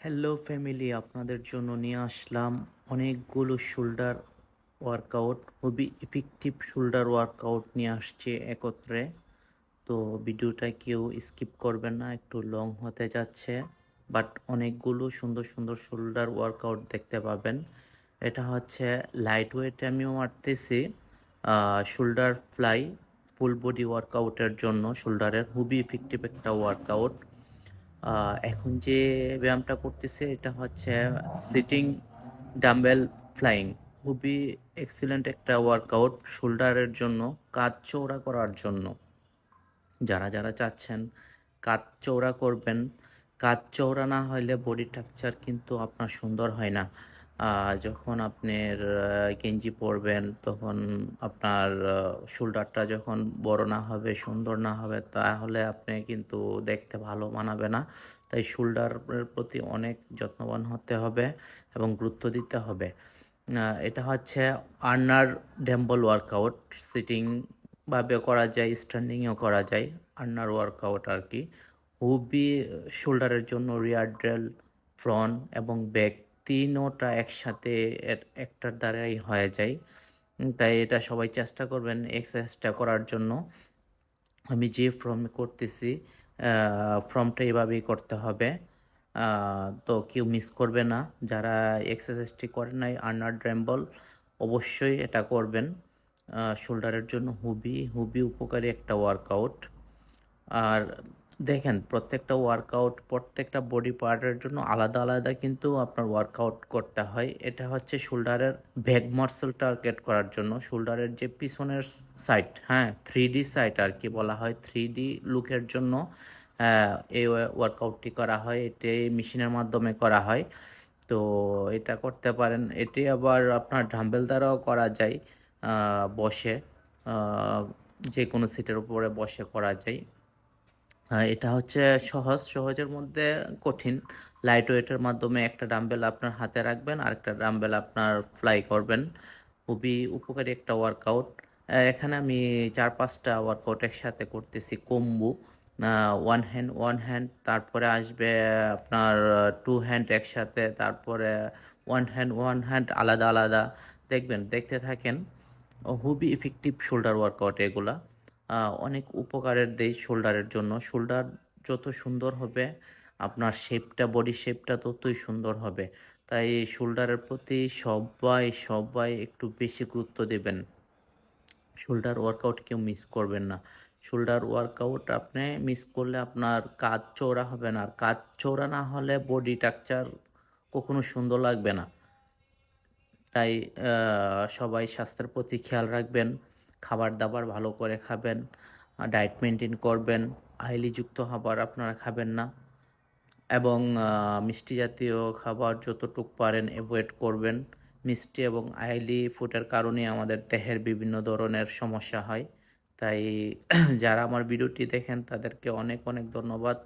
Hello family আপনাদের জন্য নিয়ে আসলাম অনেকগুলো শোল্ডার ওয়ার্কআউট খুবই ইফেক্টিভ শোল্ডার ওয়ার্কআউট নিয়ে আসছে একত্রে। তো ভিডিওটা কেউ স্কিপ করবেন না, একটু লং হতে যাচ্ছে। বাট অনেকগুলো সুন্দর সুন্দর শোল্ডার ওয়ার্কআউট দেখতে পাবেন। এটা হচ্ছে লাইট ওয়েট আমিও মারতেছি শোল্ডার ফ্লাই ফুল বডি ওয়ার্কআউটের জন্য শোল্ডারের খুবই ইফেক্টিভ একটা ওয়ার্কআউট এখন যে ব্যায়ামটা করতেছে, এটা হচ্ছে সিটিং ডাম্বেল ফ্লাইং খুবই এক্সিলেন্ট একটা ওয়ার্কআউট শোল্ডারের জন্য কাজ চৌড়া করার জন্য। যারা যারা চাচ্ছেন কাজ চৌড়া করবেন কাজ চৌড়া না হলে বডি স্ট্রাকচার কিন্তু আপনার সুন্দর হয় না। যখন আপনার গেঞ্জি পরবেন, তখন আপনার শোল্ডারটা যখন বড় না হবে, সুন্দর না হবে, তাহলে আপনি কিন্তু দেখতে ভালো মানাবে না। তাই শোল্ডারের প্রতি অনেক যত্নবান হতে হবে এবং গুরুত্ব দিতে হবে। এটা হচ্ছে আর্নার ড্যাম্বল ওয়ার্কআউট। সিটিং ভাবে করা যায় স্ট্যান্ডিংয়েও করা যায়, আর্নার ওয়ার্কআউট আর কি। হুবি শোল্ডারের জন্য রিয়ার ড্রেল ফ্রন্ট এবং ব্যাক তিনোটা একসাথে একটার দ্বারাই হয়ে যায়। তাই এটা সবাই চেষ্টা করবেন এক্সারসাইজটা করার জন্য। আমি যে ফর্মে করতেছি ফর্মটা এভাবেই করতে হবে। তো কেউ মিস করবে না। যারা এক্সারসাইজটি করেন নাই আর্নার ড্র্যাম্বল অবশ্যই এটা করবেন। শোল্ডারের জন্য হুবি হুবি উপকারী একটা ওয়ার্কআউট আর দেখেন, প্রত্যেকটা ওয়ার্কআউট প্রত্যেকটা বডি পার্টের জন্য আলাদা আলাদা কিন্তু আপনার ওয়ার্কআউট করতে হয়। এটা হচ্ছে শোল্ডারের ব্যাক মার্সেল টার্গেট করার জন্য। শোল্ডারের যে পিছনের সাইড হ্যাঁ থ্রি ডি সাইড আর কি বলা হয় থ্রি ডি লুকের জন্য এই ওয়ার্কআউটটি করা হয় এটি মেশিনের মাধ্যমে করা হয়। তো এটা করতে পারেন। এটি আবার আপনার ডাম্বেল দ্বারাও করা যায় বসে যে কোনো সিটের উপরে বসে করা যায়। এটা হচ্ছে সহজ, সহজের মধ্যে কঠিন। লাইট ওয়েটের মাধ্যমে একটা ডাম্বেল আপনার হাতে রাখবেন আর একটা ডাম্বেল আপনার ফ্লাই করবেন। খুবই উপকারী একটা ওয়ার্কআউট এখানে আমি চার পাঁচটা ওয়ার্কআউট একসাথে করতেছি combo one hand one hand তারপরে আসবে আপনার টু হ্যান্ড একসাথে, তারপরে ওয়ান হ্যান্ড ওয়ান হ্যান্ড আলাদা আলাদা। দেখবেন, দেখতে থাকেন, খুবই ইফেক্টিভ শোল্ডার ওয়ার্কআউট এগুলা। অনেক উপকারের দেয় শোল্ডারের জন্য। শোল্ডার যত সুন্দর হবে, আপনার শেপটা বডি শেপটা ততই সুন্দর হবে। তাই শোল্ডারের প্রতি সবাই সবাই একটু বেশি গুরুত্ব দেবেন। শোল্ডার ওয়ার্কআউট কেউ মিস করবেন না। শোল্ডার ওয়ার্কআউট আপনি মিস করলে আপনার কাজ চৌড়া হবে না। আর কাজ চৌড়া না হলে বডি স্ট্রাকচার কখনো সুন্দর লাগবে না। তাই সবাই স্বাস্থ্যের প্রতি খেয়াল রাখবেন। খাবার দাবার ভালো করে খাবেন ডায়েট মেনটেন করবেন আইলিযুক্ত খাবার আপনারা খাবেন না এবং মিষ্টি জাতীয় খাবার যতটুকু পারেন অ্যাভয়েড করবেন। মিষ্টি এবং আইলি ফুডের কারণে আমাদের দেহের বিভিন্ন ধরনের সমস্যা হয়। তাই, যারা আমার ভিডিওটি দেখেন তাদেরকে অনেক অনেক ধন্যবাদ।